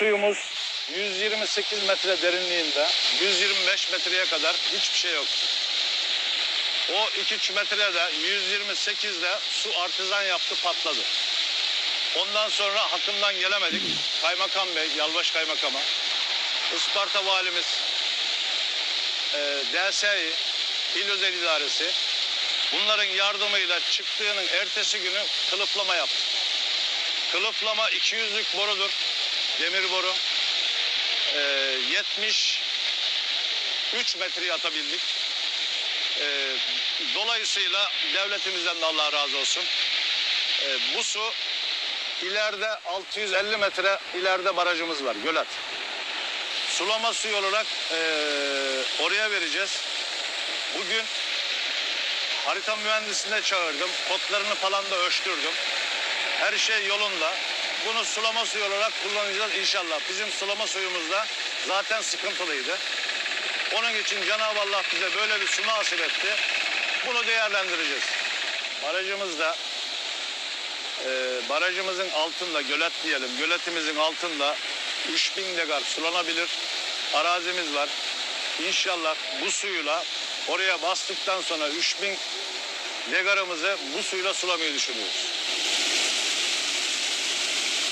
suyumuz 128 metre derinliğinde 125 metreye kadar hiçbir şey yok. O 2-3 metrede 128'de su artizan yaptı patladı. Ondan sonra hakkından gelemedik. Kaymakam Bey, Yalvaç Kaymakam'a, Isparta Valimiz, e, DSİ, İl Özel İdaresi bunların yardımıyla çıktığının ertesi günü kılıflama yaptı. Kılıflama 200'lük borudur. Demir boru. E, 73 metreye atabildik. E, dolayısıyla devletimizden de Allah razı olsun. E, bu su ileride 650 metre ileride barajımız var. Gölet. Sulama suyu olarak e, oraya vereceğiz. Bugün harita mühendisine çağırdım. Kodlarını falan da ölçtürdüm. Her şey yolunda. Bunu sulama suyu olarak kullanacağız inşallah. Bizim sulama suyumuz da zaten sıkıntılıydı. Onun için Cenab-ı Allah bize böyle bir su nasip etti. Bunu değerlendireceğiz. Barajımızda e, barajımızın altında gölet diyelim. Göletimizin altında 3000 degar sulanabilir arazimiz var. İnşallah bu suyla oraya bastıktan sonra 3000 degarımızı bu suyla sulamayı düşünüyoruz.